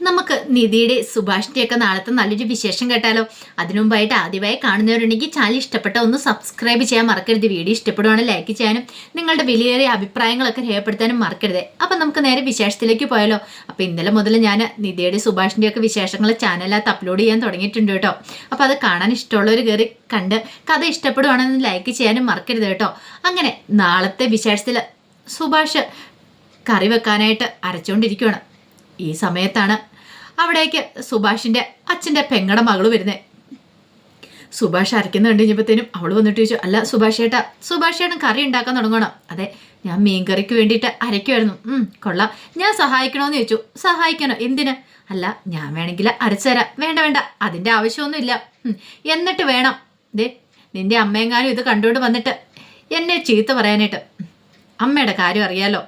നമുക്ക് നിധിയുടെ സുഭാഷിന്റെയൊക്കെ നാളത്തെ നല്ലൊരു വിശേഷം കേട്ടാലോ? അതിനു മുമ്പായിട്ട് ആദ്യമായി കാണുന്നവരുണ്ടെങ്കിൽ ചാനൽ ഇഷ്ടപ്പെട്ട ഒന്ന് സബ്സ്ക്രൈബ് ചെയ്യാൻ മറക്കരുത്. വീഡിയോ ഇഷ്ടപ്പെടുവാണെങ്കിൽ ലൈക്ക് ചെയ്യാനും നിങ്ങളുടെ വിലയേറിയ അഭിപ്രായങ്ങളൊക്കെ രേഖപ്പെടുത്താനും മറക്കരുത്. അപ്പം നമുക്ക് നേരെ വിശേഷത്തിലേക്ക് പോയാലോ? അപ്പം ഇന്നലെ മുതൽ ഞാൻ നിധിയുടെ സുഭാഷിന്റെയൊക്കെ വിശേഷങ്ങൾ ചാനലിനകത്ത് അപ്ലോഡ് ചെയ്യാൻ തുടങ്ങിയിട്ടുണ്ട് കേട്ടോ. അപ്പോൾ അത് കാണാൻ ഇഷ്ടമുള്ളവർ കയറി കണ്ട് കഥ ഇഷ്ടപ്പെടുവാണെങ്കിൽ ലൈക്ക് ചെയ്യാനും മറക്കരുത് കേട്ടോ. അങ്ങനെ നാളത്തെ വിശേഷത്തിൽ സുഭാഷ് കറി വെക്കാനായിട്ട് അരച്ചുകൊണ്ടിരിക്കുകയാണ് ഈ സമയത്താണ് അവിടേക്ക് സുഭാഷിന്റെ അച്ഛന്റെ പെങ്ങടെ മകൾ വരുന്നത് സുഭാഷ് അരയ്ക്കുന്ന കണ്ടു കഴിഞ്ഞപ്പോഴത്തേനും അവൾ വന്നിട്ട് ചോദിച്ചു അല്ല സുഭാഷ് ഏട്ടാ സുഭാഷ് ഏട്ടൻ കറി ഉണ്ടാക്കാൻ തുടങ്ങണം? അതെ ഞാൻ മീൻകറിക്ക് വേണ്ടിയിട്ട് അരയ്ക്കുമായിരുന്നു കൊള്ളാം. ഞാൻ സഹായിക്കണമെന്ന് ചോദിച്ചു. സഹായിക്കണോ എന്തിന്? അല്ല ഞാൻ വേണമെങ്കിൽ അരച്ചുതരാം. വേണ്ട വേണ്ട അതിന്റെ ആവശ്യമൊന്നുമില്ല. എന്നിട്ട് വേണം. ദേ നിന്റെ അമ്മയെങ്ങാനും ഇത് കണ്ടുകൊണ്ട് വന്നിട്ട് എന്നെ ചീത്ത പറയാനായിട്ട്. അമ്മയുടെ കാര്യം അറിയാലോ.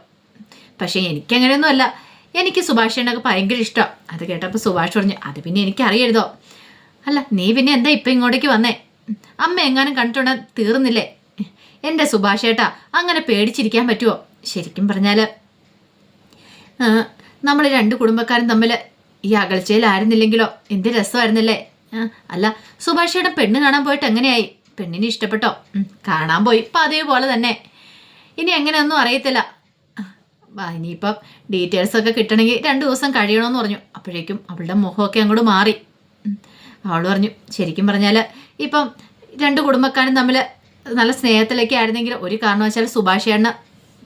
പക്ഷേ എനിക്കങ്ങനെയൊന്നും അല്ല എനിക്ക് സുഭാഷിനൊക്കെ ഭയങ്കര ഇഷ്ടം. അത് കേട്ടപ്പോൾ സുഭാഷ് പറഞ്ഞു അത് പിന്നെ എനിക്കറിയരുതോ. അല്ല നീ പിന്നെ എന്താ ഇപ്പം ഇങ്ങോട്ടേക്ക് വന്നേ? അമ്മ എങ്ങാനും കണ്ടിട്ടുണ്ടെ? തീർന്നില്ലേ. എന്റെ സുഭാഷ് ചേട്ടാ അങ്ങനെ പേടിച്ചിരിക്കാൻ പറ്റുമോ ശരിക്കും പറഞ്ഞാൽ നമ്മൾ രണ്ട് കുടുംബക്കാരും തമ്മിൽ ഈ അകൽച്ചയിലായിരുന്നില്ലെങ്കിലോ? എന്ത് രസമായിരുന്നില്ലേ? അല്ല സുഭാഷയുടെ പെണ്ണ് കാണാൻ പോയിട്ട് എങ്ങനെയായി? പെണ്ണിനെ ഇഷ്ടപ്പെട്ടോ? കാണാൻ പോയി. ഇപ്പം അതേപോലെ തന്നെ. ഇനി എങ്ങനെയൊന്നും അറിയത്തില്ല. ഇനിയിപ്പം ഡീറ്റെയിൽസ് ഒക്കെ കിട്ടണമെങ്കിൽ രണ്ട് ദിവസം കഴിയണമെന്ന് പറഞ്ഞു. അപ്പോഴേക്കും അവളുടെ മുഖമൊക്കെ അങ്ങോട്ട് മാറി. അവൾ പറഞ്ഞു ശരിക്കും പറഞ്ഞാൽ ഇപ്പം രണ്ട് കുടുംബക്കാരും തമ്മിൽ നല്ല സ്നേഹത്തിലൊക്കെ ആയിരുന്നെങ്കിൽ ഒരു കാരണവശാൽ സുഭാഷേണ്ണ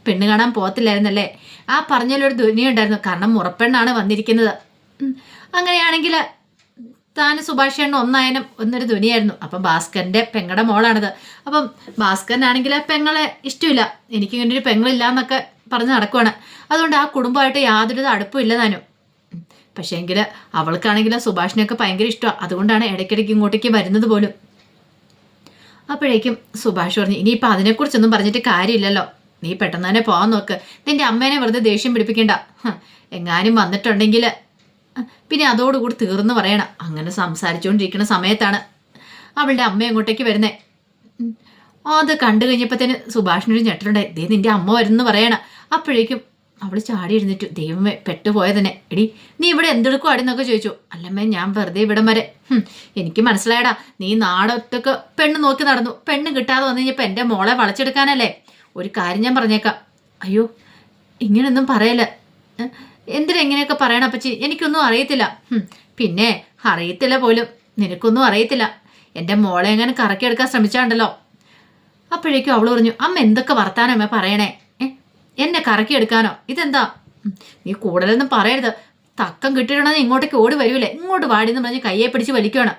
പെണ്ണ് കാണാൻ പോകത്തില്ലായിരുന്നല്ലേ? ആ പറഞ്ഞതിലൊരു ദുനിയുണ്ടായിരുന്നു കാരണം മുറപ്പെണ്ണാണ് വന്നിരിക്കുന്നത്. അങ്ങനെയാണെങ്കിൽ താൻ സുഭാഷേണ്ണ ഒന്നായനും ഒന്നൊരു ധ്വനിയായിരുന്നു അപ്പം ഭാസ്കറിന്റെ പെങ്ങളുടെ മോളാണിത്. അപ്പം ഭാസ്കരനാണെങ്കിൽ പെങ്ങളെ ഇഷ്ടമില്ല എനിക്ക് ഇങ്ങനെ ഒരു പെങ്ങളില്ല എന്നൊക്കെ പറഞ്ഞ് നടക്കുവാണ്. അതുകൊണ്ട് ആ കുടുംബമായിട്ട് യാതൊരു അടുപ്പും ഇല്ല താനും പക്ഷേ എങ്കിൽ അവൾക്കാണെങ്കിൽ സുഭാഷിനെയൊക്കെ ഭയങ്കര ഇഷ്ടമാണ് അതുകൊണ്ടാണ് ഇടയ്ക്കിടയ്ക്ക് ഇങ്ങോട്ടേക്ക് വരുന്നത് പോലും. അപ്പോഴേക്കും സുഭാഷ് പറഞ്ഞു ഇനിയിപ്പോൾ അതിനെക്കുറിച്ചൊന്നും പറഞ്ഞിട്ട് കാര്യമില്ലല്ലോ. നീ പെട്ടെന്ന് തന്നെ പോകാൻ നോക്ക്. നിന്റെ അമ്മേനെ വെറുതെ ദേഷ്യം പിടിപ്പിക്കണ്ട. എങ്ങാനും വന്നിട്ടുണ്ടെങ്കിൽ പിന്നെ അതോടുകൂടി തീർന്നു പറയണം. അങ്ങനെ സംസാരിച്ചുകൊണ്ടിരിക്കുന്ന സമയത്താണ് അവളുടെ അമ്മ അങ്ങോട്ടേക്ക് വരുന്നേ. അത് കണ്ടു തന്നെ സുഭാഷിനൊരു ഞെട്ടലുണ്ടായി. ദേ നിന്റെ അമ്മ വരുന്നു പറയണം. അപ്പോഴേക്കും അവൾ ചാടി എഴുന്നേറ്റു. ദൈവമേ പെട്ടുപോയതന്നെ. എടി നീ ഇവിടെ എന്തെടുക്കും അടിന്നൊക്കെ ചോദിച്ചു. അല്ലമ്മേ ഞാൻ വെറുതെ ഇവിടം വരെ. എനിക്ക് മനസ്സിലായടാ നീ നാടൊത്തൊക്കെ പെണ്ണ് നോക്കി നടന്നു. പെണ്ണ് കിട്ടാതെ വന്നു കഴിഞ്ഞപ്പോൾ എന്റെ മോളെ വളച്ചെടുക്കാനല്ലേ? ഒരു കാര്യം ഞാൻ പറഞ്ഞേക്കാം. അയ്യോ ഇങ്ങനെയൊന്നും പറയല്ല. ഏ, എന്തിനാ ഇങ്ങനെയൊക്കെ പറയണം അപ്പച്ചി? എനിക്കൊന്നും അറിയത്തില്ല. പിന്നെ അറിയത്തില്ല പോലും. നിനക്കൊന്നും അറിയത്തില്ല. എന്റെ മോളെ എങ്ങനെ കറക്കിയെടുക്കാൻ ശ്രമിച്ചാണ്ടല്ലോ. അപ്പോഴേക്കും അവൾ പറഞ്ഞു അമ്മ എന്തൊക്കെ വർത്താനമേ പറയണേ? എന്നെ കറക്കിയെടുക്കാനോ ഇതെന്താ? നീ കൂടുതലൊന്നും പറയരുത്. തക്കം കിട്ടിയിട്ടുണ്ടെന്ന് ഇങ്ങോട്ടേക്ക് ഓടി വരൂലേ? ഇങ്ങോട്ട് വാടിയെന്ന് പറഞ്ഞ് കയ്യെ പിടിച്ച് വലിക്കുകയാണ്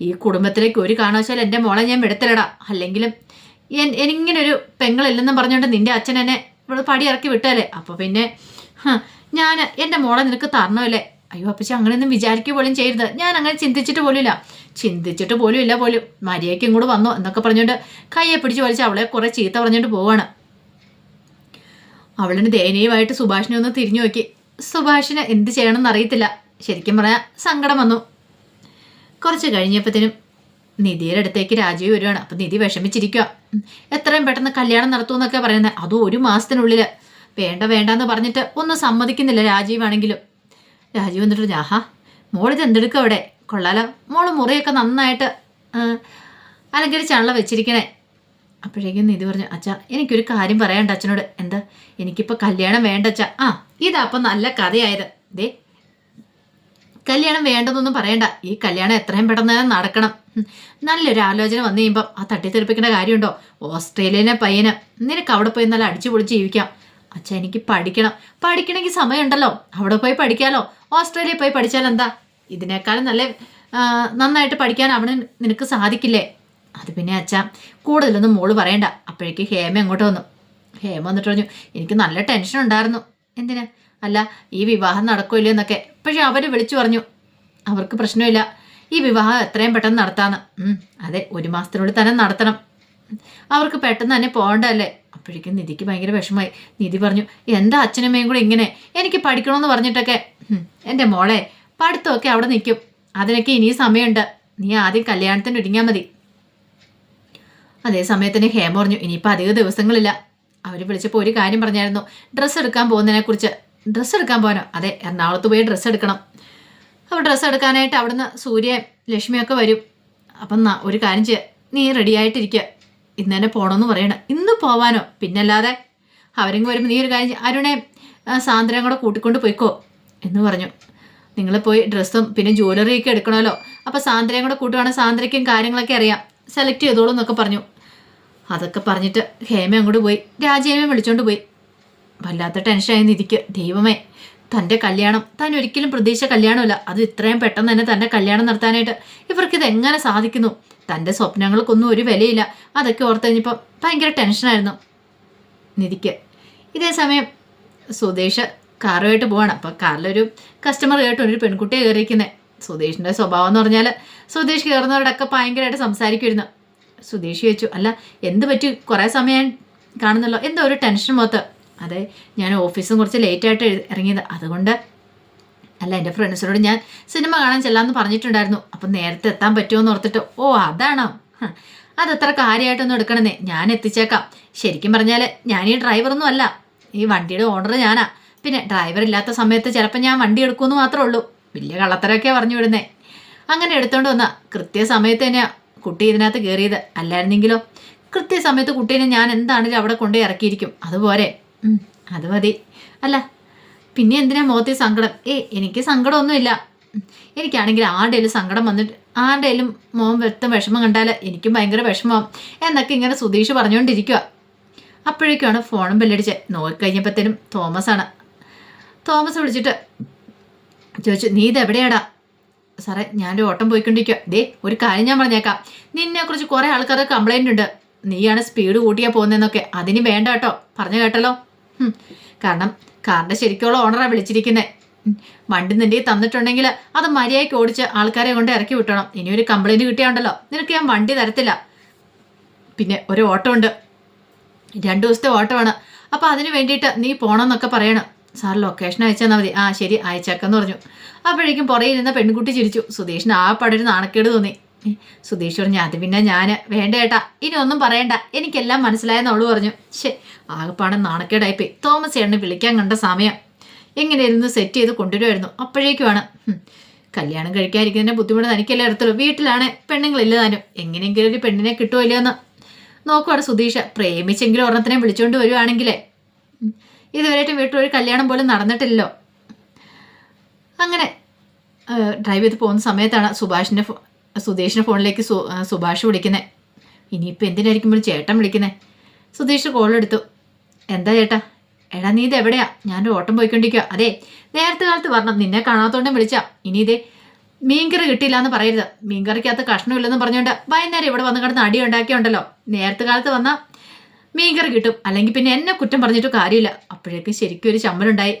ഈ കുടുംബത്തിലേക്ക് ഒരു കാരണവശാൽ എന്റെ മോളെ ഞാൻ വിടത്തിലടാ അല്ലെങ്കിലും എനിങ്ങനൊരു പെങ്ങളില്ലെന്നും പറഞ്ഞുകൊണ്ട് നിന്റെ അച്ഛൻ എന്നെ ഇവിടെ പടി ഇറക്കി വിട്ടാലേ. അപ്പോൾ പിന്നെ ഞാൻ എന്റെ മോളെ നിനക്ക് തരണമല്ലേ അയ്യോ അപ്പച്ചി അങ്ങനെയൊന്നും വിചാരിക്കുക പോലും ചെയ്യരുത്. ഞാൻ അങ്ങനെ ചിന്തിച്ചിട്ട് പോലുമില്ല. ചിന്തിച്ചിട്ട് പോലും ഇല്ല പോലും. മര്യാദയ്ക്ക് ഇങ്ങോട്ട് വന്നോ എന്നൊക്കെ പറഞ്ഞുകൊണ്ട് കയ്യെ പിടിച്ച് വലിച്ച് അവളെ കുറേ ചീത്ത പറഞ്ഞുകൊണ്ട് പോവാണ്. അവളിന് ദയനീയമായിട്ട് സുഭാഷിനെ ഒന്ന് തിരിഞ്ഞു നോക്കി. സുഭാഷിന് എന്ത് ചെയ്യണമെന്ന് അറിയത്തില്ല. ശരിക്കും പറഞ്ഞാൽ സങ്കടം വന്നു. കുറച്ച് കഴിഞ്ഞപ്പോഴത്തേനും നിധിയുടെ അടുത്തേക്ക് രാജീവ് വരുവാണ്. അപ്പം നിധി വിഷമിച്ചിരിക്കുക എത്രയും പെട്ടെന്ന് കല്യാണം നടത്തുമെന്നൊക്കെ പറയുന്നത് അതും ഒരു മാസത്തിനുള്ളിൽ വേണ്ട വേണ്ടെന്ന് പറഞ്ഞിട്ട് ഒന്നും സമ്മതിക്കുന്നില്ല രാജീവാണെങ്കിലും. രാജീവ് എന്നിട്ട് ഞാഹാ മോളിത് എന്തെടുക്കും അവിടെ? കൊള്ളാലോ. മോൾ മുറിയൊക്കെ നന്നായിട്ട് അലങ്കരിച്ചാണല്ലോ വെച്ചിരിക്കണേ. അപ്പോഴേക്കും നിധി പറഞ്ഞു അച്ഛ എനിക്കൊരു കാര്യം പറയാണ്ട് അച്ഛനോട്. എന്താ? എനിക്കിപ്പോൾ കല്യാണം വേണ്ട അച്ഛ. ആ ഇതാ അപ്പം നല്ല കഥയായത്. ദേ കല്യാണം വേണ്ടതൊന്നും പറയണ്ട. ഈ കല്യാണം എത്രയും പെട്ടെന്ന് നടക്കണം. നല്ലൊരു ആലോചന വന്നു കഴിയുമ്പോൾ ആ തട്ടിത്തെറിപ്പിക്കേണ്ട കാര്യമുണ്ടോ? ഓസ്ട്രേലിയനെ പയ്യന്. നിനക്ക് അവിടെ പോയി നല്ല അടിച്ചു പൊളിച്ച് ജീവിക്കാം. അച്ഛാ എനിക്ക് പഠിക്കണം. പഠിക്കണമെങ്കിൽ സമയമുണ്ടല്ലോ. അവിടെ പോയി പഠിക്കാലോ. ഓസ്ട്രേലിയ പോയി പഠിച്ചാൽ എന്താ? ഇതിനേക്കാളും നല്ല നന്നായിട്ട് പഠിക്കാൻ അവിടെ നിനക്ക് സാധിക്കില്ലേ? അത് പിന്നെ അച്ഛ കൂടുതലൊന്നും മോൾ പറയണ്ട. അപ്പോഴേക്ക് ഹേമ അങ്ങോട്ട് വന്നു. ഹേമ വന്നിട്ട് പറഞ്ഞു എനിക്ക് നല്ല ടെൻഷൻ ഉണ്ടായിരുന്നു. എന്തിനാ? അല്ല ഈ വിവാഹം നടക്കില്ല എന്നൊക്കെ. പക്ഷെ അവർ വിളിച്ചു പറഞ്ഞു അവർക്ക് പ്രശ്നമില്ല. ഈ വിവാഹം എത്രയും പെട്ടെന്ന് നടത്താന്ന്. അതെ ഒരു മാസത്തിനുള്ളിൽ തന്നെ നടത്തണം. അവർക്ക് പെട്ടെന്ന് തന്നെ പോകണ്ടല്ലേ അപ്പോഴേക്കും നിധിക്ക് ഭയങ്കര വിഷമായി നിധി പറഞ്ഞു എന്താ അച്ഛനമ്മയും കൂടെ ഇങ്ങനെ? എനിക്ക് പഠിക്കണമെന്ന് പറഞ്ഞിട്ടൊക്കെ. എന്റെ മോളെ പഠിത്തമൊക്കെ അവിടെ നിൽക്കും. അതിനൊക്കെ ഇനി സമയമുണ്ട്. നീ ആദ്യം കല്യാണത്തിന് ഒരുങ്ങിയാൽ മതി. അതേ സമയത്തിന് ഹേമ പറഞ്ഞു ഇനിയിപ്പോൾ അധിക ദിവസങ്ങളില്ല. അവർ വിളിച്ചപ്പോൾ ഒരു കാര്യം പറഞ്ഞായിരുന്നു ഡ്രസ്സ് എടുക്കാൻ പോകുന്നതിനെക്കുറിച്ച്. ഡ്രസ്സ് എടുക്കാൻ പോകാനോ? അതെ എറണാകുളത്ത് പോയി ഡ്രസ്സ് എടുക്കണം. അപ്പോൾ ഡ്രസ്സ് എടുക്കാനായിട്ട് അവിടുന്ന് സൂര്യ ലക്ഷ്മിയൊക്കെ വരും. അപ്പം ഒരു കാര്യം ചെയ്യുക നീ റെഡി ആയിട്ടിരിക്കുക ഇന്ന് തന്നെ പോകണമെന്ന് പറയണം. ഇന്ന് പോവാനോ? പിന്നല്ലാതെ അവരെങ്കിൽ വരുമ്പോൾ നീ ഒരു കാര്യം. അരുണെ സാന്ദ്രം കൂടെ കൂട്ടിക്കൊണ്ട് പോയിക്കോ എന്ന് പറഞ്ഞു. നിങ്ങൾ പോയി ഡ്രസ്സും പിന്നെ ജ്വല്ലറിയൊക്കെ എടുക്കണമല്ലോ. അപ്പോൾ സാന്ദ്രയും കൂടെ കൂട്ടുവാണെങ്കിൽ സാന്ദ്രയ്ക്കും കാര്യങ്ങളൊക്കെ അറിയാം. സെലക്ട് ചെയ്തോളൂ എന്നൊക്കെ പറഞ്ഞു. അതൊക്കെ പറഞ്ഞിട്ട് ഹേമ അങ്ങോട്ട് പോയി. രാജേമയും വിളിച്ചോണ്ട് പോയി. വല്ലാത്ത ടെൻഷനായി നിധിക്ക്. ദൈവമേ തന്റെ കല്യാണം. താൻ ഒരിക്കലും പ്രതീക്ഷ കല്യാണമല്ല. അത് ഇത്രയും പെട്ടെന്ന് തന്നെ തന്റെ കല്യാണം നടത്താനായിട്ട്. ഇവർക്കിത് എങ്ങനെ സാധിക്കുന്നു? തന്റെ സ്വപ്നങ്ങൾക്കൊന്നും ഒരു വിലയില്ല. അതൊക്കെ ഓർത്ത് കഴിഞ്ഞപ്പോൾ ഭയങ്കര ടെൻഷനായിരുന്നു നിധിക്ക്. ഇതേ സമയം സുദേശ് കാറുമായിട്ട് പോവാണ്. അപ്പോൾ കാറിലൊരു കസ്റ്റമർ കേട്ടു. ഒരു പെൺകുട്ടിയെ കയറിയിരിക്കുന്നത് സുദേശിന്റെ സ്വഭാവം എന്ന് പറഞ്ഞാൽ സുദേശ് കയറുന്നവരോടൊക്കെ ഭയങ്കരമായിട്ട് സംസാരിക്കുമായിരുന്നു. സുദേശ് ചോദിച്ചു അല്ല എന്ത് പറ്റി? കുറേ സമയം കാണുന്നല്ലോ. എന്തോ ഒരു ടെൻഷൻ മൊത്തം അതെ ഞാൻ ഓഫീസും കുറച്ച് ലേറ്റായിട്ട് ഇറങ്ങിയത്. അതുകൊണ്ട് അല്ല എന്റെ ഫ്രണ്ട്സിനോട് ഞാൻ സിനിമ കാണാൻ ചെല്ലാമെന്ന് പറഞ്ഞിട്ടുണ്ടായിരുന്നു. അപ്പം നേരത്തെ എത്താൻ പറ്റുമോ എന്ന് ഓർത്തിട്ട് ഓ അതാണോ? അത് അതത്ര കാര്യമായിട്ടൊന്നും എടുക്കണമെന്നേ ഞാൻ എത്തിച്ചേക്കാം. ശരിക്കും പറഞ്ഞാൽ ഞാൻ ഈ ഡ്രൈവറൊന്നും അല്ല. ഈ വണ്ടിയുടെ ഓണർ ഞാനാ. പിന്നെ ഡ്രൈവർ ഇല്ലാത്ത സമയത്ത് ചിലപ്പോൾ ഞാൻ വണ്ടി എടുക്കുമെന്ന് മാത്രമേ ഉള്ളൂ. വലിയ കള്ളത്തരമൊക്കെ പറഞ്ഞു വിടുന്നേ. അങ്ങനെ എടുത്തോണ്ട് വന്ന കൃത്യസമയത്ത് തന്നെയാ കുട്ടി ഇതിനകത്ത് കയറിയത് അല്ലായിരുന്നെങ്കിലോ? കൃത്യസമയത്ത് കുട്ടീനെ ഞാൻ എന്താണെങ്കിലും അവിടെ കൊണ്ടുപോയി ഇറക്കിയിരിക്കും. അതുപോലെ അത് മതി. അല്ല പിന്നെ എന്തിനാ മുഖത്തിൽ സങ്കടം? ഏ എനിക്ക് സങ്കടമൊന്നുമില്ല. എനിക്കാണെങ്കിൽ ആരുടെയും സങ്കടം വന്നിട്ട് ആരുടെയും മോൻ വ്യക്തം വിഷമം കണ്ടാൽ എനിക്കും ഭയങ്കര വിഷമം എന്നൊക്കെ ഇങ്ങനെ സുധീഷ് പറഞ്ഞുകൊണ്ടിരിക്കുക അപ്പോഴേക്കാണ് ഫോണും ബെല്ലടിച്ച്. നോക്കിക്കഴിഞ്ഞപ്പോഴത്തേനും തോമസ് ആണ് തോമസ് വിളിച്ചിട്ട് ചോദിച്ചു നീ ഇത് എവിടെയാടാ? സാറേ ഞാനൊരു ഓട്ടം പോയിക്കൊണ്ടിരിക്കുക ദേ ഒരു കാര്യം ഞാൻ പറഞ്ഞേക്കാം. നിന്നെ കുറിച്ച് കുറേ ആൾക്കാർക്ക് കംപ്ലൈന്റ് ഉണ്ട്. നീയാണ് സ്പീഡ് കൂട്ടിയാൽ പോകുന്നതെന്നൊക്കെ. അതിന് വേണ്ട കേട്ടോ പറഞ്ഞു കേട്ടല്ലോ. കാരണം കാറിന്റെ ശരിക്കുള്ള ഓണറാണ് വിളിച്ചിരിക്കുന്നത് വണ്ടി നിന്റെ തന്നിട്ടുണ്ടെങ്കിൽ അത് മര്യാദയ്ക്ക് ഓടിച്ച് ആൾക്കാരെ കൊണ്ട് ഇറക്കി വിട്ടണം. ഇനി ഒരു കംപ്ലൈന്റ് കിട്ടിയാണ്ടല്ലോ. നിനക്ക് ഞാൻ വണ്ടി തരത്തില്ല. പിന്നെ ഒരു ഓട്ടോ ഉണ്ട്. രണ്ടു ദിവസത്തെ ഓട്ടോ ആണ്. അപ്പോൾ അതിന് വേണ്ടിയിട്ട് നീ പോകണമെന്നൊക്കെ പറയണം. സാർ ലൊക്കേഷൻ അയച്ചാൽ മതി. ആ ശരി അയച്ചേക്കെന്ന് പറഞ്ഞു. അപ്പോഴേക്കും പുറയിൽ നിന്ന പെൺകുട്ടി ചിരിച്ചു. സുധീഷിന് ആ പടൊരു നാണക്കേട് തോന്നി. സുധീഷ് പറഞ്ഞു അത് പിന്നെ ഞാൻ വേണ്ട ഏട്ടാ ഇനി ഒന്നും പറയണ്ട. എനിക്കെല്ലാം മനസ്സിലായെന്ന് അവൾ പറഞ്ഞു. ശേ ആകെപ്പാടെ നാണക്കേടായിപ്പോയി. തോമസ് ചേട്ടന് വിളിക്കാൻ കണ്ട സമയം എങ്ങനെയായിരുന്നു സെറ്റ് ചെയ്ത് കൊണ്ടുവരുമായിരുന്നു. അപ്പോഴേക്കുമാണ് കല്യാണം കഴിക്കാതിരിക്കുന്നതിന്റെ ബുദ്ധിമുട്ട് തനിക്കല്ലേ എടുത്തുള്ളൂ വീട്ടിലാണ് പെണ്ണുങ്ങളില്ല താനും. എങ്ങനെയെങ്കിലും ഒരു പെണ്ണിനെ കിട്ടുമോ ഇല്ലയെന്ന് നോക്കുവാണ് സുധീഷ്. പ്രേമിച്ചെങ്കിലും ഒരെണ്ണത്തിനെ വിളിച്ചുകൊണ്ട് വരുവാണെങ്കിലേ ഇതുവരെയായിട്ട് ഒരു കല്യാണം പോലും നടന്നിട്ടില്ലല്ലോ. അങ്ങനെ ഡ്രൈവ് ചെയ്ത് പോകുന്ന സമയത്താണ് സുഭാഷിന്റെ സുധീഷിന്റെ ഫോണിലേക്ക് സു സുഭാഷ് വിളിക്കുന്നത് ഇനിയിപ്പോൾ എന്തിനായിരിക്കും ഒരു ചേട്ടൻ വിളിക്കുന്നത് സുധീഷ് കോൾ എടുത്തു. എന്താ ചേട്ടാ? എടാ നീ ഇത് എവിടെയാ? ഞാനൊരു ഓട്ടം പോയിക്കൊണ്ടിരിക്കുക അതെ നേരത്തെ കാലത്ത് പറഞ്ഞു നിന്നെ കാണാത്തോണ്ടും വിളിച്ചാ. ഇനി ഇതേ മീൻകറി കിട്ടിയില്ല എന്ന് പറയരുത്. മീൻകറിക്കകത്ത് കഷ്ണമില്ലെന്ന് പറഞ്ഞുകൊണ്ട് വൈകുന്നേരം ഇവിടെ വന്ന് കിടന്ന് അടി ഉണ്ടാക്കിയുണ്ടല്ലോ. നേരത്തെ കാലത്ത് വന്നാൽ മീൻകറി കിട്ടും. അല്ലെങ്കിൽ പിന്നെ എന്നെ കുറ്റം പറഞ്ഞിട്ട് കാര്യമില്ല. അപ്പോഴേക്കും ശരിക്കും ഒരു ചമ്മലുണ്ടായി.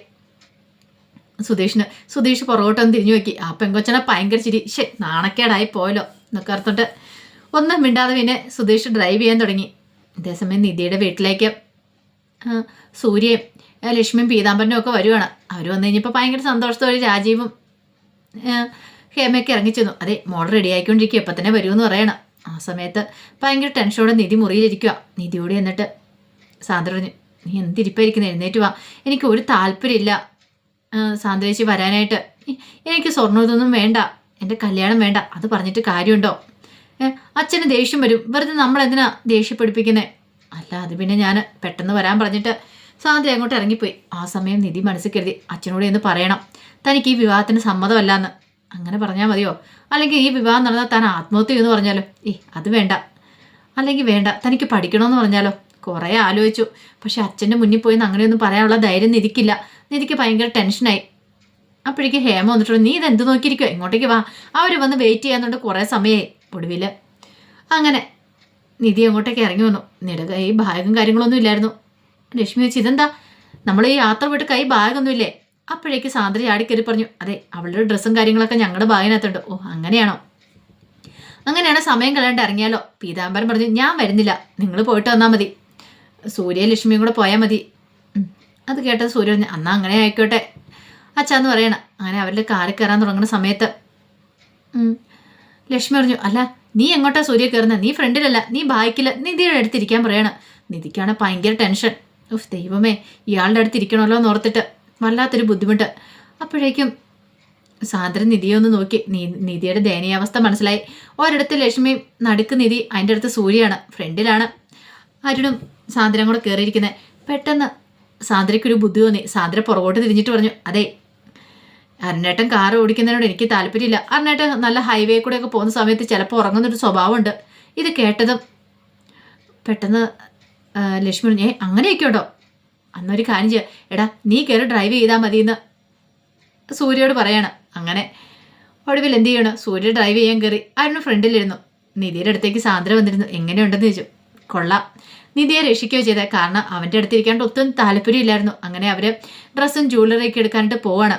സുധീഷിന് സുധീഷ് പുറകോട്ടൊന്ന് തിരിഞ്ഞു നോക്കി. ആ പെങ്കൊച്ചനെ ഭയങ്കര ചിരി. ശേ നാണക്കേടായി പോയല്ലോ എന്നൊക്കെ ഓർത്തിട്ട് ഒന്നും മിണ്ടാതെ പിന്നെ സുധീഷ് ഡ്രൈവ് ചെയ്യാൻ തുടങ്ങി. അതേസമയം നിധിയുടെ വീട്ടിലേക്ക് സൂര്യയും ലക്ഷ്മിയും പീതാംബരനും ഒക്കെ വരുവാണ്. അവർ വന്നു കഴിഞ്ഞപ്പോൾ ഭയങ്കര സന്തോഷത്തോടെ രാജീവും ഹേമയൊക്കെ ഇറങ്ങിച്ചെന്നു അതെ മോൾ റെഡി ആയിക്കൊണ്ടിരിക്കുക ഇപ്പം തന്നെ വരുമെന്ന് പറയണം. ആ സമയത്ത് ഭയങ്കര ടെൻഷനോടെ നിധി മുറിയിലിരിക്കുക നിധിയോട് എന്നിട്ട് സാന്ദ്ര പറഞ്ഞു നീ എന്തിരിപ്പായിരിക്കുന്നു എഴുന്നേറ്റ് വാ. എനിക്ക് ഒരു താല്പര്യമില്ല. ആ, സാന്ദ്രേച്ചി വരാനായിട്ട്. എനിക്ക് സ്വർണം ഇതൊന്നും വേണ്ട. എന്റെ കല്യാണം വേണ്ട. അത് പറഞ്ഞിട്ട് കാര്യമുണ്ടോ? അച്ഛന് ദേഷ്യം വരും. വെറുതെ നമ്മൾ എന്തിനാ ദേഷ്യപ്പെടുപ്പിക്കുന്നത് അല്ല അത് പിന്നെ ഞാൻ പെട്ടെന്ന് വരാൻ പറഞ്ഞിട്ട് സാന്ദ്ര അങ്ങോട്ട് ഇറങ്ങിപ്പോയി. ആ സമയം നിധി മനസ്സിൽ കരുതി അച്ഛനോട് എന്ന് പറയണം. തനിക്ക് ഈ വിവാഹത്തിന് സമ്മതമല്ലാന്ന്. അങ്ങനെ പറഞ്ഞാൽ മതിയോ? അല്ലെങ്കിൽ ഈ വിവാഹം നടന്നാൽ താൻ ആത്മഹത്യ എന്ന് പറഞ്ഞാലോ? ഏ അത് വേണ്ട. അല്ലെങ്കിൽ വേണ്ട. തനിക്ക് പഠിക്കണമെന്ന് പറഞ്ഞാലോ? കുറേ ആലോചിച്ചു. പക്ഷെ അച്ഛന്റെ മുന്നിൽ പോയി അങ്ങനെയൊന്നും പറയാനുള്ള ധൈര്യം നിധിക്കില്ല. നിധിക്ക് ഭയങ്കര ടെൻഷനായി. അപ്പോഴേക്ക് ഹേമ വന്നിട്ടുണ്ട് നീ ഇതെന്ത് നോക്കിയിരിക്കുമോ ഇങ്ങോട്ടേക്ക് വാ. അവർ വന്ന് വെയിറ്റ് ചെയ്യാന്നുണ്ട് കുറേ സമയമായി ഒടുവിൽ അങ്ങനെ നിധി അങ്ങോട്ടേക്ക് ഇറങ്ങി വന്നു. നിന്റെ ഈ ബാഗും കാര്യങ്ങളൊന്നും ഇല്ലായിരുന്നു. ലക്ഷ്മി വെച്ച് ഇതെന്താ? നമ്മൾ ഈ യാത്ര പോയിട്ട് കൈ ബാഗൊന്നും ഇല്ലേ അപ്പോഴേക്ക് സാന്ദ്ര ചാടിക്കയറി പറഞ്ഞു അതെ അവളുടെ ഡ്രസ്സും കാര്യങ്ങളൊക്കെ ഞങ്ങളുടെ ബാഗിനകത്തുണ്ട്. ഓ അങ്ങനെയാണോ? അങ്ങനെയാണ് സമയം കളയാണ്ട് ഇറങ്ങിയാലോ? പീതാംബരം പറഞ്ഞു ഞാൻ വരുന്നില്ല. നിങ്ങൾ പോയിട്ട് വന്നാൽ മതി. സൂര്യ ലക്ഷ്മിയും കൂടെ പോയാൽ മതി. അത് കേട്ട സൂര്യ പറഞ്ഞു അന്നാ അങ്ങനെ ആയിക്കോട്ടെ. അച്ഛാന്ന് പറയണം. അങ്ങനെ അവരുടെ കാറിൽ കയറാൻ തുടങ്ങുന്ന സമയത്ത് ലക്ഷ്മി പറഞ്ഞു അല്ല നീ എങ്ങോട്ടാ സൂര്യ കയറുന്നത് നീ ഫ്രണ്ടിലല്ല നീ ബാക്കിൽ നിധിയുടെ അടുത്തിരിക്കാൻ പറയണം. നിധിക്കാണ് ഭയങ്കര ടെൻഷൻ. ഉഫ് ദൈവമേ ഇയാളുടെ അടുത്ത് ഇരിക്കണമല്ലോ എന്ന് ഓർത്തിട്ട് വല്ലാത്തൊരു ബുദ്ധിമുട്ട്. അപ്പോഴേക്കും സാന്ദ്ര നിധിയെ ഒന്ന് നോക്കി. നിധിയുടെ ദയനീയാവസ്ഥ മനസ്സിലായി. ഒരിടത്ത് ലക്ഷ്മി നടുക്ക് നിധി അതിന്റെ അടുത്ത് സൂര്യയാണ്. ഫ്രണ്ടിലാണ്. അരുണും സാന്ദ്രയും കൂടെ കയറിയിരിക്കുന്നത് പെട്ടെന്ന് സാന്ദ്രയ്ക്കൊരു ബുദ്ധി തോന്നി. സാന്ദ്ര പുറകോട്ട് തിരിഞ്ഞിട്ട് പറഞ്ഞു അതെ അരുണേട്ടൻ കാർ ഓടിക്കുന്നതിനോട് എനിക്ക് താല്പര്യമില്ല. അരുണേട്ടൻ നല്ല ഹൈവേ കൂടെയൊക്കെ പോകുന്ന സമയത്ത് ചിലപ്പോൾ ഉറങ്ങുന്നൊരു സ്വഭാവമുണ്ട്. ഇത് കേട്ടതും പെട്ടെന്ന് ലക്ഷ്മി ഏ അങ്ങനെയൊക്കെ ഉണ്ടോ? അന്നൊരു കാര്യം ചെയ്യുക എടാ നീ കയറി ഡ്രൈവ് ചെയ്താൽ മതി എന്ന് സൂര്യയോട് പറയാണ്. അങ്ങനെ ഒടുവിൽ എന്ത് ചെയ്യണം? സൂര്യ ഡ്രൈവ് ചെയ്യാൻ കയറി അരുണ് ഫ്രണ്ടിലിരുന്നു നിധിയുടെ അടുത്തേക്ക് സാന്ദ്ര വന്നിരുന്നു. എങ്ങനെയുണ്ടെന്ന് ചോദിച്ചു. കൊള്ളാം. നിധിയെ രക്ഷിക്കുകയോ ചെയ്തത് കാരണം അവന്റെ അടുത്തിരിക്കാണ്ട് ഒട്ടും താല്പര്യമില്ലായിരുന്നു. അങ്ങനെ അവർ ഡ്രസ്സും ജ്വല്ലറിയൊക്കെ എടുക്കാനായിട്ട് പോവാണ്.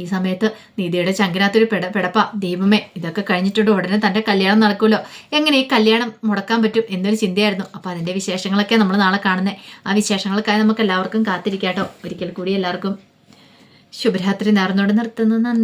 ഈ സമയത്ത് നിധിയുടെ ചങ്കിനകത്തൊരു പെട പെടപ്പ. ദീപമേ ഇതൊക്കെ കഴിഞ്ഞിട്ടുണ്ട്. ഉടനെ തന്റെ കല്യാണം നടക്കുമല്ലോ. എങ്ങനെ ഈ കല്യാണം മുടക്കാൻ പറ്റും എന്നൊരു ചിന്തയായിരുന്നു. അപ്പോൾ അതിന്റെ വിശേഷങ്ങളൊക്കെ നമ്മൾ നാളെ കാണുന്നത് ആ വിശേഷങ്ങൾക്കായി നമുക്ക് എല്ലാവർക്കും കാത്തിരിക്കാട്ടോ. ഒരിക്കൽ കൂടി എല്ലാവർക്കും ശുഭരാത്രി നേർന്നോട് നിർത്തുന്നു. നന്ദി.